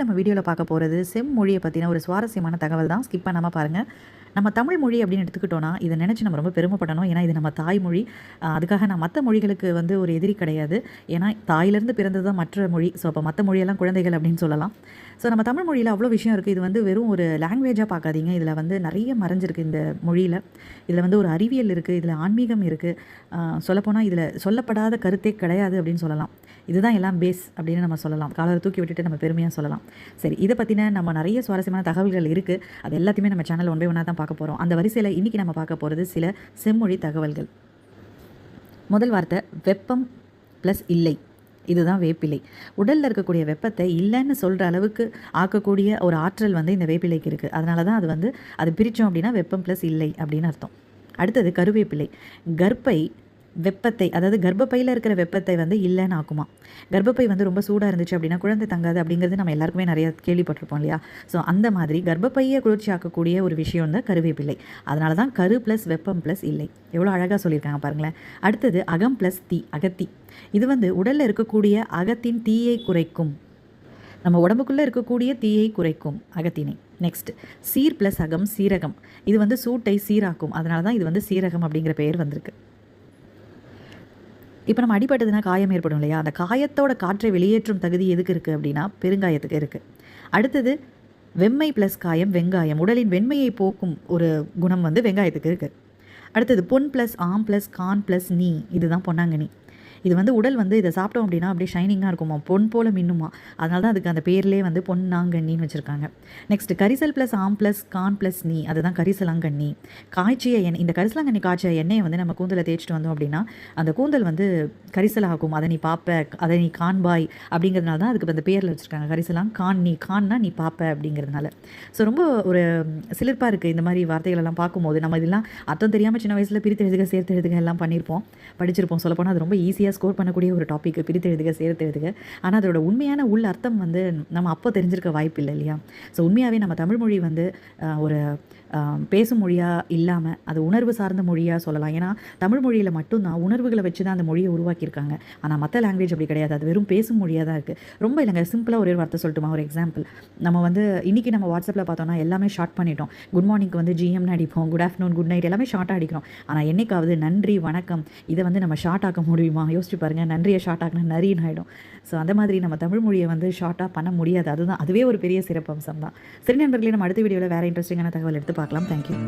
இன்றைக்கி நம்ம வீடியோவில் பார்க்க போகிறது செம்மொழியை பற்றின ஒரு சுவாரஸ்யமான தகவல் தான். ஸ்கிப் பண்ணாமல் பாருங்கள் நம்ம தமிழ் மொழி அப்படின்னு எடுத்துக்கிட்டோன்னா இதை நினச்சி நம்ம ரொம்ப பெருமைப்படணும். ஏன்னா இது நம்ம தாய்மொழி அதுக்காக நான் மற்ற மொழிகளுக்கு வந்து ஒரு எதிரி கிடையாது. ஏன்னா தாயிலிருந்து பிறந்தது தான் மற்ற மொழி. ஸோ அப்போ மற்ற மொழியெல்லாம் குழந்தைகள் அப்படின்னு சொல்லலாம். ஸோ நம்ம தமிழ் மொழியில் அவ்வளோ விஷயம் இருக்குது இது வந்து வெறும் ஒரு லாங்குவேஜாக பார்க்காதீங்க. இதில் வந்து நிறைய மறைஞ்சிருக்கு இந்த மொழியில். இதில் வந்து ஒரு அறிவியல் இருக்குது இதில் ஆன்மீகம் இருக்குது சொல்லப்போனால் இதில் சொல்லப்படாத கருத்தே கிடையாது அப்படின்னு சொல்லலாம். இதுதான் எல்லாம் பேஸ் அப்படின்னு நம்ம சொல்லலாம். காலரை தூக்கி விட்டுட்டு நம்ம பெருமையாக சொல்லலாம். சரி இதை பற்றின நம்ம நிறைய சுவாரஸ்யமான தகவல்கள் இருக்குது அது எல்லாத்தையுமே நம்ம சேனல் ஒன் பை ஒன்னாக தான் பார்க்க போகிறோம் அந்த வரிசையில் இன்றைக்கி நம்ம பார்க்க போகிறது சில செம்மொழி தகவல்கள். முதல் வார்த்தை வெப்பம் ப்ளஸ் இல்லை. இதுதான் வேப்பிலை. உடலில் இருக்கக்கூடிய வெப்பத்தை இல்லைன்னு சொல்கிற அளவுக்கு ஆக்கக்கூடிய ஒரு ஆற்றல் வந்து இந்த வேப்பிலைக்கு இருக்குது அதனால தான் அது வந்து அது பிரித்தோம் அப்படின்னா வெப்பம் ப்ளஸ் இல்லை அப்படின்னு அர்த்தம். அடுத்தது கருவேப்பிலை. கர்ப்பை வெப்பத்தை அதாவது கர்ப்பப்பையில் இருக்கிற வெப்பத்தை வந்து இல்லைன்னு ஆக்குமா. கர்ப்பப்பை வந்து ரொம்ப சூடாக இருந்துச்சு அப்படின்னா குழந்தை தங்காது அப்படிங்கிறது நம்ம எல்லாருக்குமே நிறைய கேள்விப்பட்டிருப்போம் இல்லையா? ஸோ அந்த மாதிரி கர்ப்பப்பையை குளிர்ச்சி ஆக்கக்கூடிய ஒரு விஷயம் தான் கருவேப்பிள்ளை அதனால தான் கரு ப்ளஸ் வெப்பம் ப்ளஸ் இல்லை. எவ்வளோ அழகாக சொல்லியிருக்காங்க பாருங்களேன். அடுத்தது அகம் ப்ளஸ் தீ அகத்தி. இது வந்து உடலில் இருக்கக்கூடிய அகத்தின் தீயை குறைக்கும். நம்ம உடம்புக்குள்ளே இருக்கக்கூடிய தீயை குறைக்கும் அகத்தினை. நெக்ஸ்ட் சீர் ப்ளஸ் அகம் சீரகம். இது வந்து சூட்டை சீராக்கும். அதனால தான் இது வந்து சீரகம் அப்படிங்கிற பெயர் வந்திருக்கு. இப்போ நம்ம அடிபட்டதுன்னா காயம் ஏற்படும் இல்லையா? அந்த காயத்தோட காற்றை வெளியேற்றும் தகுதி எதுக்கு இருக்குது அப்படின்னா பெருங்காயத்துக்கு இருக்குது அடுத்தது வெம்மை ப்ளஸ் காயம் வெங்காயம். உடலின் வெண்மையை போக்கும் ஒரு குணம் வந்து வெங்காயத்துக்கு இருக்குது அடுத்தது பொன் ப்ளஸ் ஆம் ப்ளஸ் கான் ப்ளஸ் நீ. இதுதான் பொன்னாங்கண்ணி. இது வந்து உடல் வந்து இதை சாப்பிட்டோம் அப்படின்னா அப்படியே ஷைனிங்காக இருக்குமா? பொன் போல் மின்னுமா? அதனால தான் அதுக்கு அந்த பேர்லேயே வந்து பொன்னாங்கண்ணின்னு வச்சுருக்காங்க. நெக்ஸ்ட் கரிசல் ப்ளஸ் ஆம் ப்ளஸ் கான் ப்ளஸ் நீ அதுதான் கரிசலாங்கண்ணி காய்ச்சிய எண்ணெய் இந்த கரிசலாங்கண்ணி காய்ச்சிய எண்ணெயை வந்து நம்ம கூந்தலை தேய்ச்சிட்டு வந்தோம் அப்படின்னா அந்த கூந்தல் வந்து கரிசலாகும். அதை நீ பார்ப்ப அதை நீ காண்பாய் அப்படிங்கிறதுனால தான் அதுக்கு அந்த பேரில் வச்சுருக்காங்க. கரிசலாங் கான் நீ கான்னா நீ பார்ப்ப அப்படிங்கிறதுனால. ஸோ ரொம்ப ஒரு சிலிர்ப்பாக இருக்குது இந்த மாதிரி வார்த்தைகள் எல்லாம் பார்க்கும்போது. நம்ம இதெல்லாம் அர்த்தம் தெரியாமல் சின்ன வயசில் பிரித்து எழுதுக சேர்த்து எழுதுக எல்லாம் பண்ணியிருப்போம் படிச்சிருப்போம். சொல்லப்போனால் அது ரொம்ப ஈஸியாக ஸ்கோர் பண்ணக்கூடிய ஒரு டாப்பிக்கு பிரித்து எழுதுக சேர்த்து எழுதுக. ஆனால் அதோட உண்மையான உள் அர்த்தம் வந்து நம்ம அப்போ தெரிஞ்சிருக்க வாய்ப்பு இல்லை இல்லையா? ஸோ உண்மையாகவே நம்ம தமிழ் மொழி வந்து ஒரு பேசும் மொழியாக இல்லாமல் அது உணர்வு சார்ந்த மொழியாக சொல்லலாம். ஏன்னா தமிழ் மொழியில் மட்டும்தான் உணர்வுகளை வச்சு தான் அந்த மொழியை உருவாக்கியிருக்காங்க. ஆனால் மற்ற லாங்குவேஜ் அப்படி கிடையாது. அது வெறும் பேசும் மொழியாக தான் இருக்குது ரொம்ப இல்லைங்க சிம்பிளாக ஒரே ஒரு வார்த்தை சொல்லட்டுமா ஒரு எக்ஸாம்பிள் நம்ம வந்து இன்றைக்கி நம்ம வாட்ஸ்அப்பில் பார்த்தோம்னா எல்லாமே ஷார்ட் பண்ணிட்டோம். குட் மார்னிங்க்கு வந்து ஜிஎம்னு அடிப்போம். குட் ஆஃப்டர்நூன் குட் நைட் எல்லாமே ஷார்ட்டாக அடிக்கிறோம். ஆனால் என்னைக்காவது நன்றி வணக்கம் இதை வந்து நம்ம ஷார்ட் ஆக்க முடியுமா? யோசிச்சு பாருங்கள் நன்றியை ஷார்ட் ஆகினா நரின்னு ஆகிடும் ஸோ அந்த மாதிரி நம்ம தமிழ் மொழியை வந்து ஷார்ட்டாக பண்ண முடியாது. அதுதான் அதுவே ஒரு பெரிய சிறப்பம்சம் தான் சரி நண்பர்களே நம்ம அடுத்த வீடியோவில் வேறு இன்ட்ரெஸ்டிங்கான தகவல் எடுத்து பார்க்கலாம். தேங்க்யூ